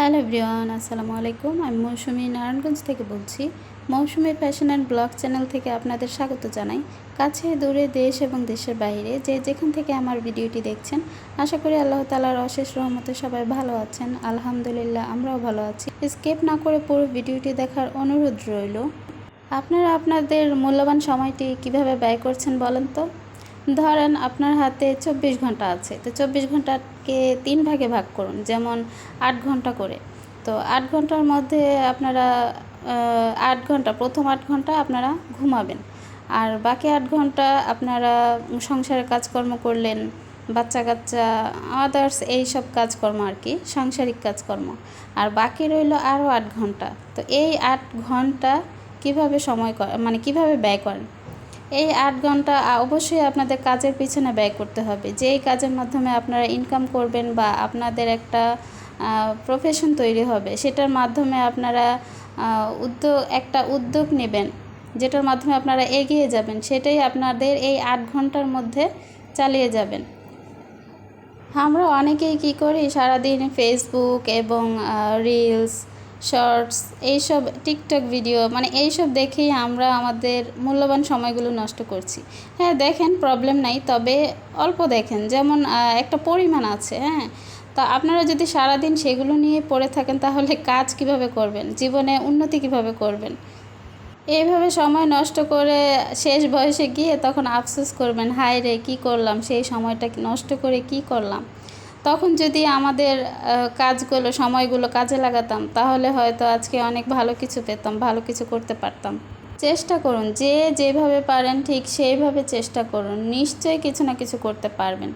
Hello everyone, আসসালামু আলাইকুম। আমি মৌসুমী নারায়ণগঞ্জ থেকে বলছি। মৌসুমীর ফ্যাশন অ্যান্ড ব্লগ চ্যানেল থেকে আপনাদের স্বাগত জানাই। কাছে দূরে দেশ এবং দেশের বাইরে যে যেখান থেকে আমার ভিডিওটি দেখছেন, আশা করি আল্লাহ তালার অশেষ রহমতে সবাই ভালো আছেন। আলহামদুলিল্লাহ, আমরাও ভালো আছি। স্কেপ না করে পুরো ভিডিওটি দেখার অনুরোধ রইল। আপনারা আপনাদের মূল্যবান সময়টি কীভাবে ব্যয় করছেন বলেন তো? ধরেন আপনার হাতে চব্বিশ ঘণ্টা আছে। তো চব্বিশ ঘন্টাকে তিন ভাগে ভাগ করুন, যেমন আট ঘণ্টা করে। তো আট ঘণ্টার মধ্যে আপনারা আট ঘণ্টা, প্রথম আট ঘণ্টা আপনারা ঘুমাবেন। আর বাকি আট ঘণ্টা আপনারা সংসারের কাজকর্ম করলেন বাচ্চা কাচ্চা আদার্স এইসব কাজকর্ম আর কি, সাংসারিক কাজকর্ম। আর বাকি রইল আরও আট ঘণ্টা। তো এই আট ঘণ্টা কীভাবে সময় মানে কীভাবে ব্যয় করেন? এই আট ঘণ্টা অবশ্যই আপনাদের কাজের পিছনে ব্যয় করতে হবে। যেই কাজের মাধ্যমে আপনারা ইনকাম করবেন বা আপনাদের একটা প্রফেশন তৈরি হবে, সেটার মাধ্যমে আপনারা উদ্যোগ একটা উদ্যোগ নেবেন, যেটার মাধ্যমে আপনারা এগিয়ে যাবেন, সেটাই আপনাদের এই আট ঘণ্টার মধ্যে চালিয়ে যাবেন। আমরা অনেকেই কী করি? সারাদিন ফেসবুক এবং রিলস শর্টস এইসব টিকটক ভিডিও মানে এইসব দেখেই আমরা আমাদের মূল্যবান সময়গুলো নষ্ট করছি। হ্যাঁ দেখেন প্রবলেম নাই, তবে অল্প দেখেন, যেমন একটা পরিমাণ আছে হ্যাঁ? তা আপনারা যদি সারাদিন সেগুলো নিয়ে পড়ে থাকেন, তাহলে কাজ কীভাবে করবেন? জীবনে উন্নতি কীভাবে করবেন? এইভাবে সময় নষ্ট করে শেষ বয়সে গিয়ে তখন আফসোস করবেন হায় রে কী করলাম? সেই সময়টা নষ্ট করে কি করলাম? তখন যদি আমাদের কাজগুলো, সময়গুলো কাজে লাগাতাম, তাহলে হয়তো আজকে অনেক ভালো কিছু পেতাম, ভালো কিছু করতে পারতাম। চেষ্টা করুন, যে যেভাবে পারেন, ঠিক সেইভাবে চেষ্টা করুন। নিশ্চয়ই কিছু না কিছু করতে পারবেন।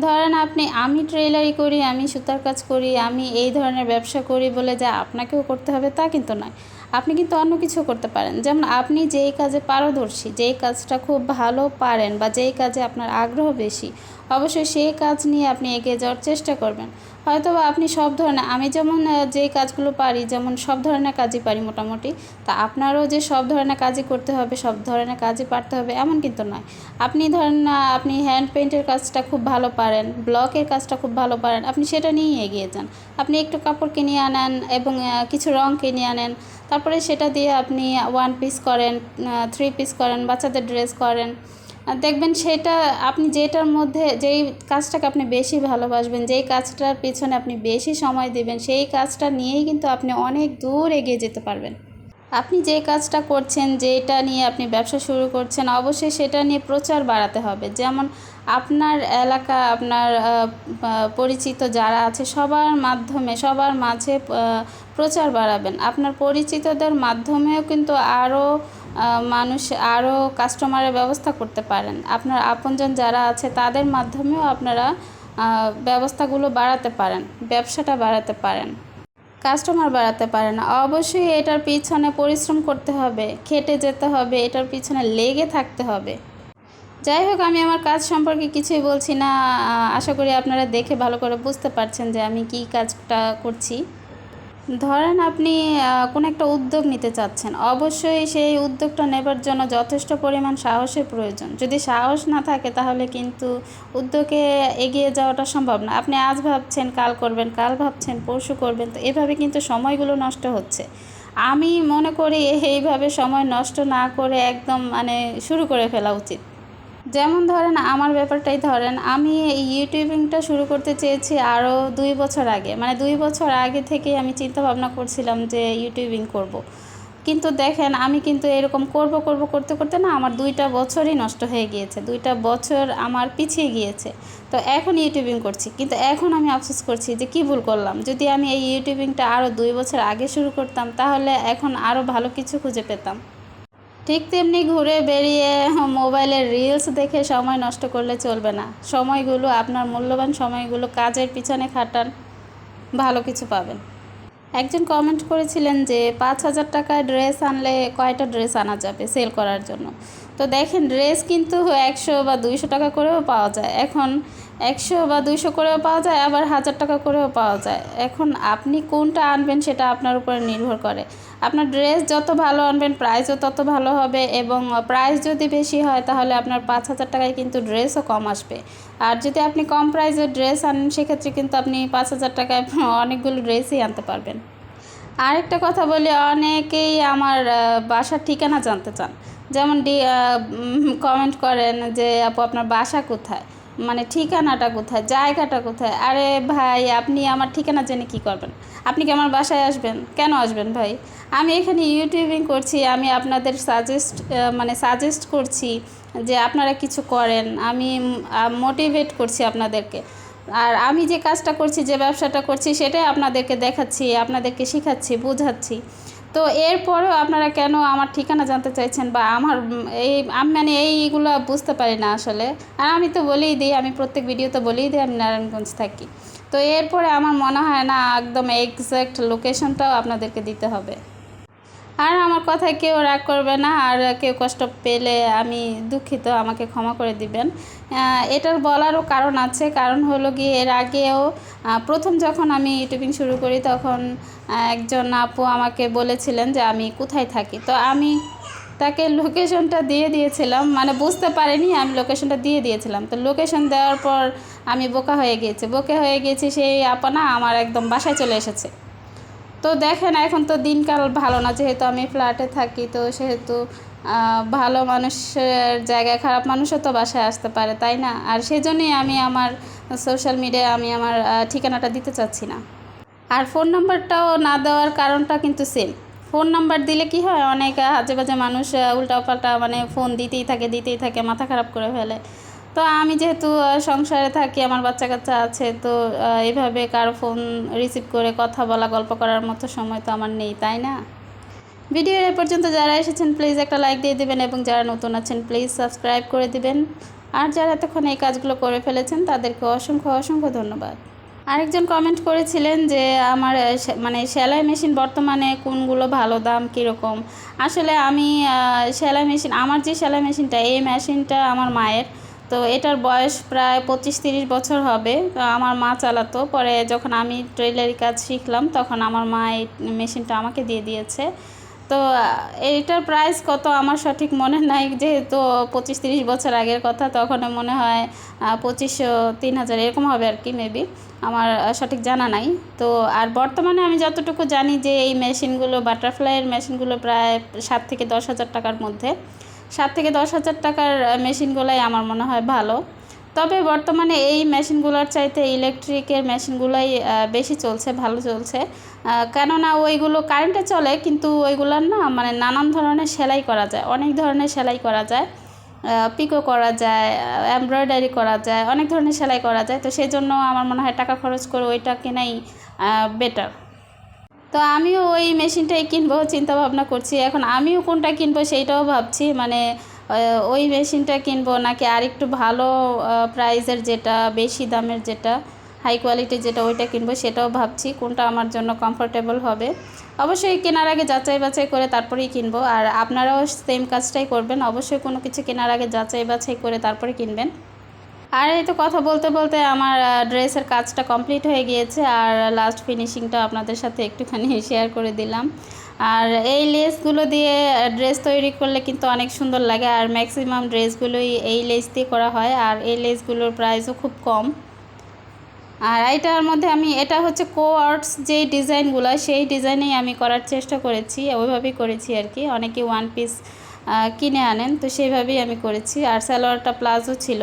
ধরেন আপনি, আমি ট্রেলারি করি, আমি সুতার কাজ করি, আমি এই ধরনের ব্যবসা করি বলে যা আপনাকেও করতে হবে, তা কিন্তু নয়। আপনি কিন্তু অন্য কিছু করতে পারেন। যেমন আপনি যেই কাজে পারদর্শী, যেই কাজটা খুব ভালো পারেন বা যেই কাজে আপনার আগ্রহ বেশি অবশ্যই সেই কাজ নিয়ে আপনি এগিয়ে যাওয়ার চেষ্টা করবেন। হয়তো আপনি সব ধরনের, আমি যেমন যেই কাজগুলো পারি, যেমন সব ধরনের কাজই পারি মোটামুটি, তা আপনারও যে সব ধরনের কাজই করতে হবে, সব ধরনের কাজই পারতে হবে, এমন কিন্তু নয়। আপনি ধরেন না আপনি হ্যান্ড পেইন্টের কাজটা খুব ভালো পারেন ব্লকের কাজটা খুব ভালো পারেন, আপনি সেটা নিয়েই এগিয়ে যান। আপনি একটু কাপড় কিনে আনেন এবং কিছু রং কিনে আনেন, তারপরে সেটা দিয়ে আপনি ওয়ান পিস করেন থ্রি পিস করেন, বাচ্চাদের ড্রেস করেন দেখবেন সেটা আপনি যেটার মধ্যে, যেই কাজটাকে আপনি বেশি ভালোবাসবেন, যেই কাজটার পিছনে আপনি বেশি সময় দিবেন, সেই কাজটা নিয়েই কিন্তু আপনি অনেক দূর এগিয়ে যেতে পারবেন। আপনি যে কাজটা করছেন, যেটা নিয়ে আপনি ব্যবসা শুরু করছেন, অবশ্যই সেটা নিয়ে প্রচার বাড়াতে হবে। যেমন আপনার এলাকা, আপনার পরিচিত যারা আছে, সবার মাধ্যমে, সবার মাঝে প্রচার বাড়াবেন। আপনার পরিচিতদের মাধ্যমেও কিন্তু আরও মানুষ আরও কাস্টমারের ব্যবস্থা করতে পারেন। আপনার আপনজন যারা আছে, তাদের মাধ্যমেও আপনারা ব্যবস্থাগুলো বাড়াতে পারেন, ব্যবসাটা বাড়াতে পারেন। কাস্টমার বাড়াতে পারে না। অবশ্যই এটার পিছনে পরিশ্রম করতে হবে, খেটে যেতে হবে, এটার পিছনে লেগে থাকতে হবে। যাই হোক, আমি আমার কাজ সম্পর্কে কিছুই বলছি না। আশা করি আপনারা দেখে ভালো করে বুঝতে পারছেন যে আমি কী কাজটা করছি। ধরেন আপনি কোনো একটা উদ্যোগ নিতে চাচ্ছেন, অবশ্যই সেই উদ্যোগটা নেবার জন্য যথেষ্ট পরিমাণ সাহসের প্রয়োজন। যদি সাহস না থাকে তাহলে কিন্তু উদ্যোগে এগিয়ে যাওয়াটা সম্ভব না। আপনি আজ ভাবছেন, কাল করবেন, কাল ভাবছেন, পরশু করবেন, তো এভাবে কিন্তু সময়গুলো নষ্ট হচ্ছে। আমি মনে করি এইভাবে সময় নষ্ট না করে একদম মানে শুরু করে ফেলা উচিত। যেমন ধরেন আমার ব্যাপারটাই ধরেন, আমি এই ইউটিউবিংটা শুরু করতে চেয়েছি আরও দুই বছর আগে। মানে দুই বছর আগে থেকেই আমি চিন্তা ভাবনা করছিলাম যে ইউটিউবিং করব। কিন্তু দেখেন, আমি কিন্তু এরকম করব করব, করতে করতে না আমার দুইটা বছরই নষ্ট হয়ে গিয়েছে। দুইটা বছর আমার পিছিয়ে গিয়েছে। তো এখন ইউটিউবিং করছি। কিন্তু এখন আমি আফসোস করছি যে কি ভুল করলাম। যদি আমি এই ইউটিউবিংটা আরও দুই বছর আগে শুরু করতাম, তাহলে এখন আরও ভালো কিছু খুঁজে পেতাম। ঠিক তেমনি ঘুরে বেরিয়ে মোবাইলের রিলস দেখে সময় নষ্ট করলে চলবে না। সময়গুলো, আপনার মূল্যবান সময়গুলো কাজের পিছনে খাটান, ভালো কিছু পাবেন। একজন কমেন্ট করেছিলেন যে, পাঁচ হাজার টাকায় ড্রেস আনলে কয়টা ড্রেস আনা যাবে সেল করার জন্য? তো দেখেন ড্রেস কিন্তু একশো বা দুইশো টাকা করেও পাওয়া যায়। এখন একশো বা দুইশো করেও পাওয়া যায়, আবার হাজার টাকা করেও পাওয়া যায়। এখন আপনি কোনটা আনবেন সেটা আপনার উপরে নির্ভর করে। আপনার ড্রেস যত ভালো আনবেন প্রাইসও তত ভালো হবে এবং প্রাইস যদি বেশি হয় তাহলে আপনার পাঁচ হাজার টাকায় কিন্তু ড্রেসও কম আসবে। আর যদি আপনি কম প্রাইসের ড্রেস আনেন, সেক্ষেত্রে কিন্তু আপনি পাঁচ হাজার টাকায় অনেকগুলো ড্রেসই আনতে পারবেন। আরেকটা কথা বলি, অনেকেই আমার বাসার ঠিকানা জানতে চান। যেমন ডি কমেন্ট করেন যে, আপু, আপনার বাসা কোথায়? মানে ঠিকানাটা কোথায়, জায়গাটা কোথায়? আরে ভাই, আপনি আমার ঠিকানা জেনে কি করবেন? আপনি কি আমার বাসায় আসবেন? কেন আসবেন ভাই? আমি এখানে ইউটিউবিং করছি, আমি আপনাদের সাজেস্ট মানে সাজেস্ট করছি যে আপনারা কিছু করেন। আমি মোটিভেট করছি আপনাদেরকে। আর আমি যে কাজটা করছি, যে ব্যবসাটা করছি, সেটাই আপনাদেরকে দেখাচ্ছি, আপনাদেরকে শেখাচ্ছি, বোঝাচ্ছি। তো এরপরেও আপনারা কেন আমার ঠিকানা জানতে চাইছেন বা আমার, এই, আমি মানে এইগুলো বুঝতে পারি না আসলে। আর আমি তো বলেই দিই, আমি প্রত্যেক ভিডিওতে বলেই দিই, আমি নারায়ণগঞ্জ থাকি। তো এরপরে আমার মনে হয় না একদম এক্স্যাক্ট লোকেশনটাও আপনাদেরকে দিতে হবে। আর আমার কথায় কেউ রাগ করবে না, আর কেউ কষ্ট পেলে আমি দুঃখিত, আমাকে ক্ষমা করে দিবেন। এটার বলারও কারণ আছে। কারণ হলো গিয়ে এর আগেও প্রথম যখন আমি ইউটিউবিং শুরু করি, তখন একজন আপু আমাকে বলেছিলেন যে আমি কোথায় থাকি। তো আমি তাকে লোকেশনটা দিয়ে দিয়েছিলাম। মানে বুঝতে পারিনি, আমি লোকেশনটা দিয়ে দিয়েছিলাম। তো লোকেশন দেওয়ার পর আমি বোকা হয়ে গিয়েছি। বোকা হয়ে গিয়েছি সেই আপা না আমার একদম বাসায় চলে এসেছে। তো দেখেন, এখন তো দিনকাল ভালো না। যেহেতু আমি ফ্ল্যাটে থাকি, তো সেহেতু ভালো মানুষের জায়গায় খারাপ মানুষও তো বাসায় আসতে পারে, তাই না? আর সেই সেজন্যই আমি আমার সোশ্যাল মিডিয়ায় আমি আমার ঠিকানাটা দিতে চাচ্ছি না। আর ফোন নাম্বারটাও না দেওয়ার কারণটা কিন্তু সেম ফোন নাম্বার দিলে কি হয়? অনেক আজে বাজে মানুষ উল্টাপাল্টা মানে ফোন দিতেই থাকে দিতেই থাকে, মাথা খারাপ করে ফেলে। তো আমি যেহেতু সংসারে থাকি, আমার বাচ্চা কাচ্চা আছে, তো এভাবে কারও ফোন রিসিভ করে কথা বলা, গল্প করার মতো সময় তো আমার নেই, তাই না? ভিডিওর এ পর্যন্ত যারা এসেছেন প্লিজ একটা লাইক দিয়ে দিবেন এবং যারা নতুন আছেন প্লিজ সাবস্ক্রাইব করে দিবেন। আর যারা এতক্ষণ এই কাজগুলো করে ফেলেছেন, তাদেরকে অসংখ্য অসংখ্য ধন্যবাদ। আরেকজন কমেন্ট করেছিলেন যে, আমার মানে সেলাই মেশিন বর্তমানে কোনগুলো ভালো, দাম কীরকম? আসলে আমি সেলাই মেশিন আমার যে সেলাই মেশিনটা এই মেশিনটা আমার মায়ের। তো এটার বয়স প্রায় পঁচিশ তিরিশ বছর হবে। তো আমার মা চালাতো। পরে যখন আমি ট্রেলারি কাজ শিখলাম, তখন আমার মা এই মেশিনটা আমাকে দিয়ে দিয়েছে। তো এইটার প্রাইস কত আমার সঠিক মনে নাই। যেহেতু পঁচিশ তিরিশ বছর আগের কথা তখন মনে হয় পঁচিশশো তিন হাজার এরকম হবে আর কি মেবি আমার সঠিক জানা নাই। তো আর বর্তমানে আমি যতটুকু জানি যে এই মেশিনগুলো বাটারফ্লাইয়ের মেশিনগুলো প্রায় সাত থেকে দশ হাজার টাকার মধ্যে। সাত থেকে দশ হাজার টাকার মেশিনগুলাই আমার মনে হয় ভালো। তবে বর্তমানে এই মেশিনগুলোর চাইতে ইলেকট্রিকের মেশিনগুলোই বেশি চলছে, ভালো চলছে। কেননা ওইগুলো কারেন্টে চলে, কিন্তু ওইগুলোর না মানে নানান ধরনের সেলাই করা যায়, অনেক ধরনের সেলাই করা যায়। পিকো করা যায় এমব্রয়ডারি করা যায়, অনেক ধরনের সেলাই করা যায়। তো সেই জন্য আমার মনে হয় টাকা খরচ করে ওইটা কেনাই বেটার তো আমিও ওই মেশিনটাই কিনবো চিন্তা ভাবনা করছি। এখন আমিও কোনটা কিনবো সেইটাও ভাবছি। মানে ওই মেশিনটা কিনবো নাকি আরেকটু ভালো প্রাইসের যেটা, বেশি দামের যেটা হাই কোয়ালিটির যেটা ওইটা কিনবো সেটাও ভাবছি, কোনটা আমার জন্য কমফোর্টেবল হবে। অবশ্যই কেনার আগে যাচাই বাছাই করে তারপরেই কিনবো। আর আপনারাও সেম কাজটাই করবেন। অবশ্যই কোনো কিছু কেনার আগে যাচাই বাছাই করে তারপরে কিনবেন। আর এই তো কথা বলতে বলতে আমার ড্রেসের কাজটা কমপ্লিট হয়ে গিয়েছে আর লাস্ট ফিনিশিংটা আপনাদের সাথে একটুখানি শেয়ার করে দিলাম। আর এই লেসগুলো দিয়ে ড্রেস তৈরি করলে কিন্তু অনেক সুন্দর লাগে। আর ম্যাক্সিমাম ড্রেসগুলোই এই লেস দিয়ে করা হয়। আর এই লেসগুলোর প্রাইসও খুব কম। আর এইটার মধ্যে আমি, এটা হচ্ছে কো আর্টস যেই ডিজাইনগুলো সেই ডিজাইনেই আমি করার চেষ্টা করেছি। ওইভাবেই করেছি আর কি। অনেকে ওয়ান পিস কিনে আনেন, তো সেইভাবেই আমি করেছি। আর সালোয়ারটা প্লাজো ছিল।